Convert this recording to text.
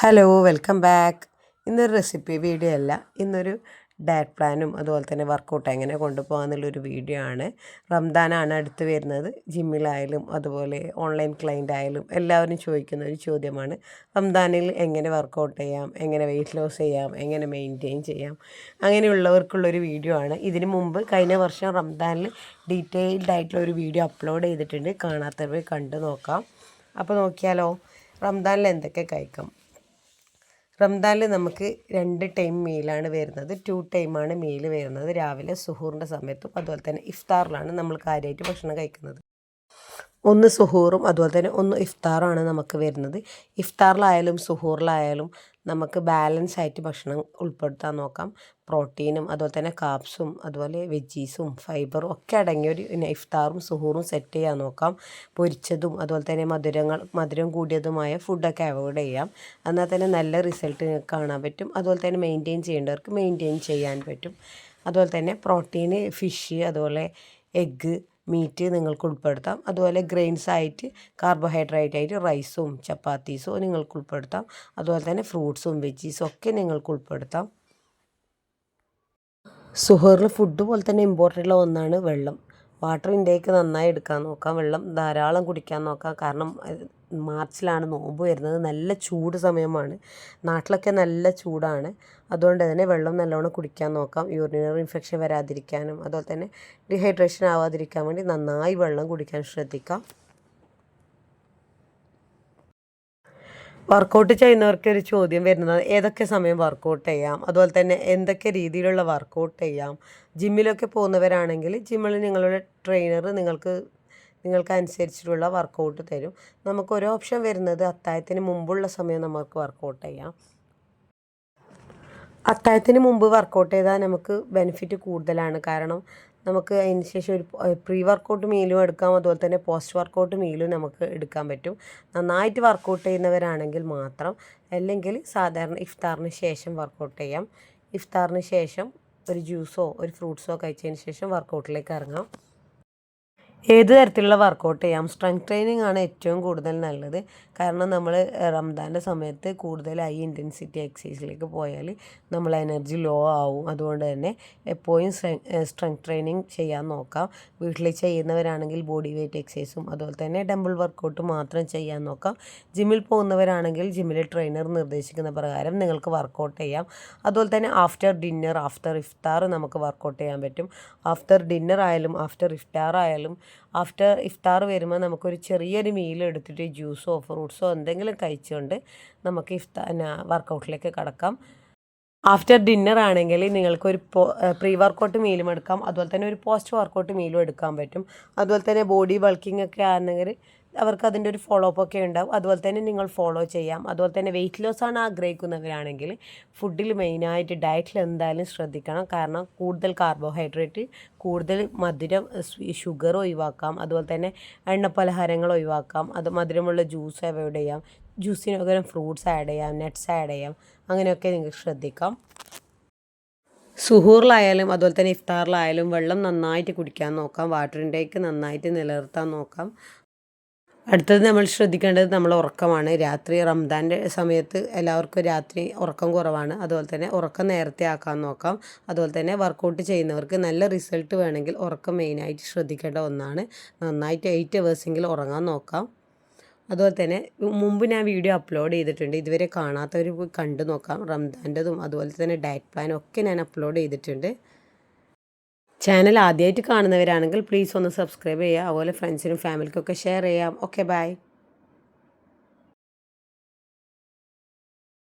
Hello welcome back ഇന്നൊരു recipe video അല്ല. ഇന്നൊരു ഡയറ്റ് പ്ലാനും അതുപോലെ തന്നെ വർക്കൗട്ട് എങ്ങനെ കൊണ്ടുപോകാമെന്നുള്ളൊരു വീഡിയോ ആണ്. റംദാനാണ് അടുത്ത് വരുന്നത്. ജിമ്മിലായാലും അതുപോലെ ഓൺലൈൻ ക്ലയന്റ് ആയാലും എല്ലാവരും ചോദിക്കുന്ന ഒരു ചോദ്യമാണ്. റംദാനിൽ എങ്ങനെ വർക്കൗട്ട് ചെയ്യാം? എങ്ങനെ വെയിറ്റ് ലോസ് ചെയ്യാം? എങ്ങനെ മെയിന്റെയിൻ ചെയ്യാം? അങ്ങനെയുള്ളവർക്കുള്ളൊരു വീഡിയോ ആണ്. ഇതിനു മുമ്പ് കഴിഞ്ഞ വർഷം റംദാനിൽ ഡീറ്റെയിൽഡ് ആയിട്ടുള്ള ഒരു വീഡിയോ അപ്ലോഡ് ചെയ്തിട്ടുണ്ട്. കാണാത്തവർ കണ്ടു നോക്കാം. അപ്പോൾ നോക്കിയാലോ? റംദാനിൽ എന്തൊക്കെ കഴിക്കാം? റംദാനിൽ നമുക്ക് രണ്ട് ടൈം മീലാണ് വരുന്നത്. ടു ടൈമാണ് മീൽ വരുന്നത്. രാവിലെ സുഹൂറിന്റെ സമയത്തും അതുപോലെ തന്നെ ഇഫ്താറിലാണ് നമ്മൾ കാര്യമായിട്ട് ഭക്ഷണം കഴിക്കുന്നത്. ഒന്ന് സുഹൂറും അതുപോലെ തന്നെ ഒന്ന് ഇഫ്താറാണ് നമുക്ക് വരുന്നത്. ഇഫ്താറിലായാലും സുഹൂറിലായാലും നമുക്ക് ബാലൻസ് ആയിട്ട് ഭക്ഷണം ഉൾപ്പെടുത്താൻ നോക്കാം. പ്രോട്ടീനും അതുപോലെ തന്നെ കാപ്സും അതുപോലെ വെജീസും ഫൈബറും ഒക്കെ അടങ്ങിയ ഒരു ഇഫ്താറും സുഹൂറും സെറ്റ് ചെയ്യാൻ നോക്കാം. പൊരിച്ചതും അതുപോലെ തന്നെ മധുരങ്ങൾ മധുരം കൂടിയതുമായ ഫുഡൊക്കെ അവോയ്ഡ് ചെയ്യാം. എന്നാൽ തന്നെ നല്ല റിസൾട്ട് കാണാൻ പറ്റും. അതുപോലെ തന്നെ മെയിന്റെയിൻ ചെയ്യേണ്ടവർക്ക് മെയിന്റെയിൻ ചെയ്യാൻ പറ്റും. അതുപോലെ തന്നെ പ്രോട്ടീന് ഫിഷ് അതുപോലെ എഗ്ഗ് മീറ്റ് നിങ്ങൾക്ക് ഉൾപ്പെടുത്താം. അതുപോലെ ഗ്രെയിൻസ് ആയിട്ട് കാർബോഹൈഡ്രേറ്റ് ആയിട്ട് റൈസും ചപ്പാത്തീസും നിങ്ങൾക്ക് ഉൾപ്പെടുത്താം. അതുപോലെ തന്നെ ഫ്രൂട്ട്സും വെജീസും ഒക്കെ നിങ്ങൾക്ക് ഉൾപ്പെടുത്താം. സുഹറിൽ ഫുഡ് പോലെ തന്നെ ഇമ്പോർട്ടന്റ് ഉള്ള ഒന്നാണ് വെള്ളം. വാട്ടർ ഇൻടേക്ക് നന്നായി എടുക്കാൻ നോക്കാം. വെള്ളം ധാരാളം കുടിക്കാൻ നോക്കാം. കാരണം മാർച്ചിലാണ് നോമ്പ് വരുന്നത്. നല്ല ചൂട് സമയമാണ്. നാട്ടിലൊക്കെ നല്ല ചൂടാണ്. അതുകൊണ്ട് തന്നെ വെള്ളം നല്ലോണം കുടിക്കാൻ നോക്കാം. യൂറിനറി ഇൻഫെക്ഷൻ വരാതിരിക്കാനും അതുപോലെ തന്നെ ഡീഹൈഡ്രേഷൻ ആവാതിരിക്കാൻ വേണ്ടി നന്നായി വെള്ളം കുടിക്കാൻ ശ്രദ്ധിക്കാം. വർക്കൗട്ട് ചെയ്യുന്നവർക്ക് ഒരു ചോദ്യം വരുന്നത് ഏതൊക്കെ സമയം വർക്കൗട്ട് ചെയ്യാം? അതുപോലെ തന്നെ എന്തൊക്കെ രീതിയിലുള്ള വർക്കൗട്ട് ചെയ്യാം? ജിമ്മിലൊക്കെ പോകുന്നവരാണെങ്കിൽ ജിമ്മിൽ നിങ്ങളുടെ ട്രെയിനർ നിങ്ങൾക്ക് നിങ്ങൾക്ക് അനുസരിച്ചിട്ടുള്ള വർക്കൗട്ട് തരും. നമുക്ക് ഒരു ഓപ്ഷൻ വരുന്നത് അത്തായത്തിന് മുമ്പുള്ള സമയം നമുക്ക് വർക്കൗട്ട് ചെയ്യാം. അത്തായത്തിന് മുമ്പ് വർക്കൗട്ട് ചെയ്താൽ നമുക്ക് ബെനിഫിറ്റ് കൂടുതലാണ്. കാരണം നമുക്ക് അതിന് ശേഷം ഒരു പ്രീ വർക്കൗട്ട് മീലും എടുക്കാം. അതുപോലെ തന്നെ പോസ്റ്റ് വർക്കൗട്ട് മീലും നമുക്ക് എടുക്കാൻ പറ്റും. നന്നായിട്ട് വർക്കൗട്ട് ചെയ്യുന്നവരാണെങ്കിൽ മാത്രം അല്ലെങ്കിൽ സാധാരണ ഇഫ്താറിന് ശേഷം വർക്കൗട്ട് ചെയ്യാം. ഇഫ്താറിന് ശേഷം ഒരു ജ്യൂസോ ഒരു ഫ്രൂട്ട്സോ കഴിച്ചതിന് ശേഷം വർക്കൗട്ടിലേക്ക് ഇറങ്ങാം. ഏത് തരത്തിലുള്ള വർക്കൗട്ട് ചെയ്യാം? സ്ട്രെങ്ത് ട്രെയിനിങ് ആണ് ഏറ്റവും കൂടുതൽ നല്ലത്. കാരണം നമ്മൾ റംദാന്റെ സമയത്ത് കൂടുതൽ ഹൈ ഇന്റൻസിറ്റി എക്സസൈസിലേക്ക് പോയാൽ നമ്മൾ എനർജി ലോ ആവും. അതുകൊണ്ട് തന്നെ എപ്പോഴും സ്ട്രെങ്ത് ട്രെയിനിങ് ചെയ്യാൻ നോക്കാം. വീട്ടിൽ ചെയ്യുന്നവരാണെങ്കിൽ ബോഡി വെയ്റ്റ് എക്സസൈസും അതുപോലെ തന്നെ ടെമ്പിൾ വർക്കൗട്ട് മാത്രം ചെയ്യാൻ നോക്കാം. ജിമ്മിൽ പോകുന്നവരാണെങ്കിൽ ജിമ്മിലെ ട്രെയിനർ നിർദ്ദേശിക്കുന്ന പ്രകാരം നിങ്ങൾക്ക് വർക്കൗട്ട് ചെയ്യാം. അതുപോലെ തന്നെ ആഫ്റ്റർ ഡിന്നർ ആഫ്റ്റർ ഇഫ്താർ നമുക്ക് വർക്കൗട്ട് ചെയ്യാൻ പറ്റും. ആഫ്റ്റർ ഡിന്നർ ആയാലും ആഫ്റ്റർ ഇഫ്താർ ആയാലും ആഫ്റ്റർ ഇഫ്താർ വരുമ്പോൾ നമുക്കൊരു ചെറിയൊരു മീൽ എടുത്തിട്ട് ജ്യൂസോ ഫ്രൂട്ട്സോ എന്തെങ്കിലും കഴിച്ചുകൊണ്ട് നമുക്ക് ഇഫ്താ വർക്കൗട്ടിലേക്ക് കടക്കാം. ആഫ്റ്റർ ഡിന്നർ ആണെങ്കിൽ നിങ്ങൾക്ക് ഒരു പ്രീ വർക്കൗട്ട് മീലും എടുക്കാം. അതുപോലെ തന്നെ ഒരു പോസ്റ്റ് വർക്കൗട്ട് മീലും എടുക്കാൻ പറ്റും. അതുപോലെ തന്നെ ബോഡി ബൾക്കിംഗ് ഒക്കെ ആണെങ്കിൽ അവർക്ക് അതിന്റെ ഒരു ഫോളോ അപ്പ് ഒക്കെ ഉണ്ടാവും. അതുപോലെ തന്നെ നിങ്ങൾ ഫോളോ ചെയ്യാം. അതുപോലെ തന്നെ വെയിറ്റ് ലോസ് ആണ് ആഗ്രഹിക്കുന്നവരാണെങ്കിൽ ഫുഡിൽ മെയിനായിട്ട് ഡയറ്റിൽ എന്തായാലും ശ്രദ്ധിക്കണം. കാരണം കൂടുതൽ കാർബോഹൈഡ്രേറ്റ് കൂടുതൽ മധുരം ഷുഗർ ഒഴിവാക്കാം. അതുപോലെ തന്നെ എണ്ണ പലഹാരങ്ങൾ ഒഴിവാക്കാം. അത് മധുരമുള്ള ജ്യൂസ് അവോയ്ഡ് ചെയ്യാം. ജ്യൂസിന് പകരം ഫ്രൂട്ട്സ് ആഡ് ചെയ്യാം നട്ട്സ് ആഡ് ചെയ്യാം. അങ്ങനെയൊക്കെ നിങ്ങൾക്ക് ശ്രദ്ധിക്കാം. സുഹൂറിലായാലും അതുപോലെ തന്നെ ഇഫ്താറിലായാലും വെള്ളം നന്നായിട്ട് കുടിക്കാൻ നോക്കാം. വാട്ടർ ഇൻടേക്ക് നന്നായിട്ട് നിലനിർത്താൻ നോക്കാം. അടുത്തത് നമ്മൾ ശ്രദ്ധിക്കേണ്ടത് നമ്മൾ ഉറക്കമാണ്. രാത്രി റംദാന്റെ സമയത്ത് എല്ലാവർക്കും രാത്രി ഉറക്കം കുറവാണ്. അതുപോലെ തന്നെ ഉറക്കം നേരത്തെ ആക്കാൻ നോക്കാം. അതുപോലെ തന്നെ വർക്കൗട്ട് ചെയ്യുന്നവർക്ക് നല്ല റിസൾട്ട് വേണമെങ്കിൽ ഉറക്കം മെയിനായിട്ട് ശ്രദ്ധിക്കേണ്ട ഒന്നാണ്. നന്നായിട്ട് എയ്റ്റ് അവേഴ്സെങ്കിലും ഉറങ്ങാൻ നോക്കാം. അതുപോലെ തന്നെ മുമ്പ് ഞാൻ വീഡിയോ അപ്ലോഡ് ചെയ്തിട്ടുണ്ട്. ഇതുവരെ കാണാത്തവർ കണ്ടു നോക്കാം. റംദാന്റെതും അതുപോലെ തന്നെ ഡയറ്റ് പ്ലാനും ഒക്കെ ഞാൻ അപ്ലോഡ് ചെയ്തിട്ടുണ്ട്. ചാനൽ ആദ്യമായിട്ട് കാണുന്നവരാണെങ്കിൽ പ്ലീസ് ഒന്ന് സബ്സ്ക്രൈബ് ചെയ്യുക. അതുപോലെ ഫ്രണ്ട്സിനും ഫാമിലിക്കൊക്കെ ഷെയർ ചെയ്യാം. Okay bye